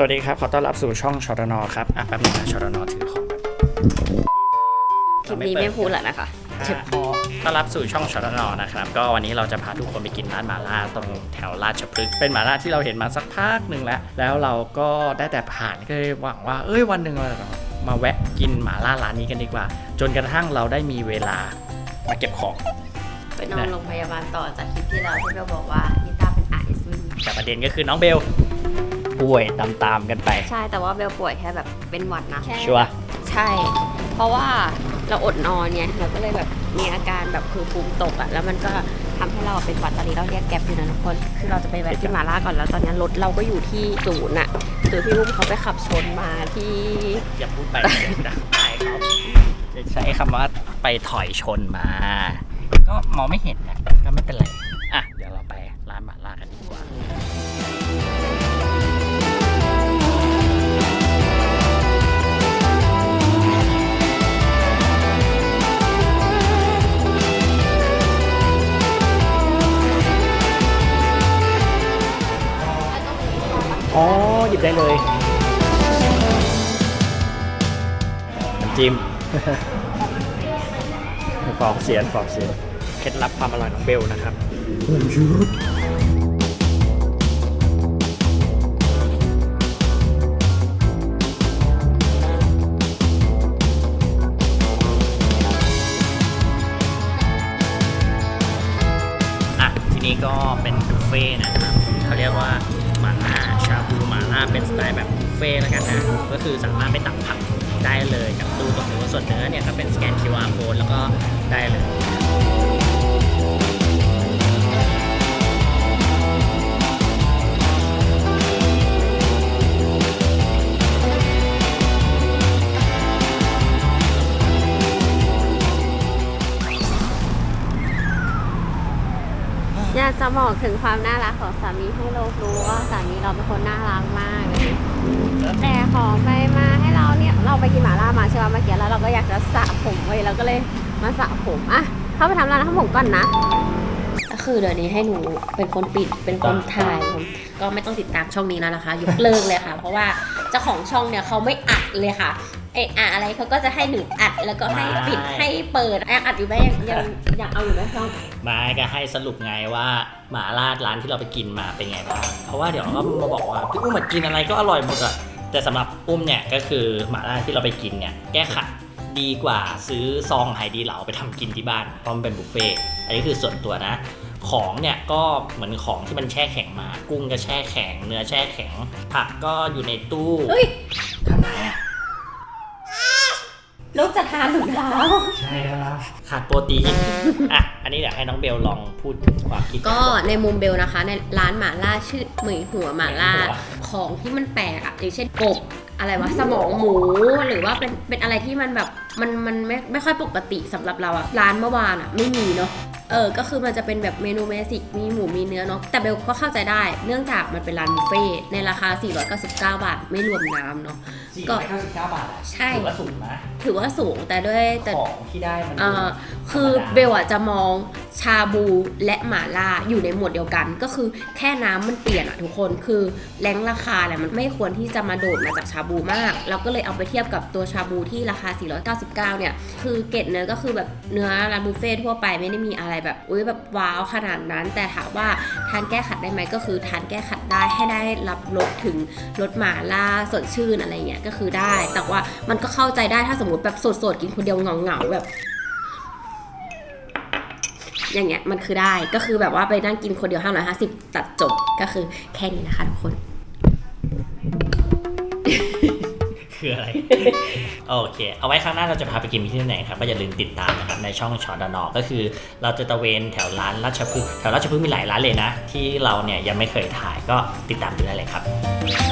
สวัสดีครับ ขอต้อนรับสู่ช่องชอตนอครับ อะแป๊บนึงนะชอตนอถือของแบบคลิปนี้ไม่พูดแล้วนะคะเจ็บคอต้อนรับสู่ช่องชอตนอนะครับ ก็วันนี้เราจะพาทุกคนไปกินร้านหมาล่าตรงแถวราชพฤกษ์เป็นหมาล่าที่เราเห็นมาสักพักหนึ่งแล้ว แล้วเราก็ได้แต่ผ่านก็เลยหวังว่า เอ้ยวันหนึ่งเรามาแวะกินหมาล่าร้านนี้กันดีกว่า จนกระทั่งเราได้มีเวลามาเก็บของ ไปนอนโรงพยาบาลต่อจากคลิปที่แล้วที่เราบอกว่านิต้าเป็น RSV แต่ประเด็นก็คือน้องเบล ป่วยตามๆกันไป ใช่แต่ว่าเบลป่วยแค่แบบเป็นหวัดนะ ชัวร์ใช่ เพราะว่าเราอดนอนไงเราก็เลยแบบมีอาการแบบคือภูมิตกอะแล้วมันก็ทำให้เราเป็นหวัดตอนนี้เราเรียกแก๊ปอยู่นะทุกคนคือเราจะไปแวะที่หมาล่าก่อนแล้วตอนนี้รถเราก็อยู่ที่ศูนย์อะคือพี่อุ้มเขาไปขับชนมาที่อย่าพูดไปเสียงดังไปเขาจะใช้คำว่าไปถอยชนมา ก็มองไม่เห็นนะก็ไม่เป็นไร อะ เดี๋ยวเราไปร้านหมาล่ากันดีกว่า หยิบได้เลยน้ำจิ้ม ฟองเสียนฟองเสียนเคล็ดลับความอร่อยของเบลนะครับอะทีนี้ก็เป็นบุฟเฟ่ต์นะครับเขาเรียกว่าหมาล่า เฟ่แล้วกันนะ ก็คือสามารถไปตักผักได้เลยกับตู้ตรงนี้ส่วนเนื้อเนี่ยก็เป็นสแกน QR code แล้วก็ได้เลย อยากจะบอกถึงความน่ารักของสามีให้โลกรู้ว่าสามีเราเป็นคนน่ารักมาก แต่ขอไปมาให้เราเนี่ยเราไปกินหมาล่ามาใช่ไหมเมื่อกี้แล้วเราก็อยากจะสระผมไว้เราก็เลยมาสระผมอะเข้าไปทำร้านทำผมก่อนนะก็คือเดี๋ยวนี้ให้หนูเป็นคนปิดเป็นคนถ่ายผมก็ไม่ต้องติดตามช่องนี้แล้วนะคะ ยกเลิกเลยค่ะ เพราะว่าเจ้าของช่องเนี่ยเขาไม่อัดเลยค่ะ ออะอะไรเขาก็จะให้หนูอัดแล้วก็ให้ปิดไม่ ให้เปิดยังอัดอยู่ไหมยังยังยังเอาอยู่ไหมช่องมาก็ให้สรุปไงว่าหมาล่าร้านที่เราไปกินมาเป็นไงบ้าง เพราะว่าเดี๋ยวก็มาบอกว่าพี่อุ้มมากินอะไรก็อร่อยหมดอะแต่สำหรับอุ้มเนี่ยก็คือหมาล่าที่เราไปกินเนี่ยแก้ขัดดีกว่าซื้อซองไหดีเหลาไปทำกินที่บ้านเพราะมันเป็นบุฟเฟ่ต์อันนี้คือส่วนตัวนะ ของเนี่ยก็เหมือนของที่มันแช่แข็งมา กุ้งก็แช่แข็ง เนื้อแช่แข็ง ผักก็อยู่ในตู้ เฮ้ย ทำไมอะ ลูก จะทานหนูแล้วใช่ครับขาดโปรตีนอะอันนี้เดี๋ยวให้น้องเบลลองพูดถึงความคิด ก็ในมุมเบลนะคะ ในร้านหมาล่าชื่อเหมยหัวหมาล่าเหมยหัวของที่มันแปลกอะอย่างเช่นกบอะไรวะสมองหมูหรือว่าเป็นเป็นอะไรที่มันแบบมันมันไม่ไม่ค่อยปกติสำหรับเราอะร้านเมื่อวานอะไม่มีเนาะเออ ก็คือมันจะเป็นแบบเมนูเบสิกมีหมูมีเนื้อเนาะ แต่เบลก็เข้าใจได้ เนื่องจากมันเป็นร้านบุฟเฟ่ต์ในราคา 499 บาท ไม่รวมน้ำเนาะ ก็499บาทอะใช่ ถือว่าสูงนะถือว่าสูงแต่ด้วยแต่ของที่ได้มัน เอ่อคือเบลอะจะมอง ชาบูและหม่าล่าอยู่ในหมวดเดียวกัน ก็คือแค่น้ำมันเปลี่ยนอะทุกคนคือแรงราคาเนี่ยมันไม่ควรที่จะมาโดดมาจากชาบูมาก เราก็เลยเอาไปเทียบกับตัวชาบูที่ราคา 499 เนี่ย คือเกรดเนื้อก็คือแบบเนื้อร้านบุฟเฟ่ทั่วไปไม่ได้มีอะไรแบบอุ้ยแบบว้าวขนาดนั้น แต่ถามว่าทานแก้ขัดได้ไหมก็คือทานแก้ขัดได้ให้ได้รับรสถึงรสหม่าล่าสดชื่นอะไรเงี้ยก็คือได้ แต่ว่ามันก็เข้าใจได้ถ้าสมมติแบบสดๆกินคนเดียวเหงาๆแบบ อย่างเงี้ยมันคือได้ก็คือแบบว่าไปนั่งกินคนเดียว 550 ตัดจบก็คือแค่นี้นะคะทุกคน คืออะไร โอเค เอาไว้ครั้งหน้าเราจะพาไปกินที่ไหนครับก็อย่าลืมติดตามนะครับในช่องชอดานอก็คือ เราจะตะเวนแถวร้านราชพฤกษ์แถวราชพฤกษ์มีหลายร้านเลยนะ ที่เราเนี่ยยังไม่เคยถ่ายก็ติดตามดูได้เลยครับ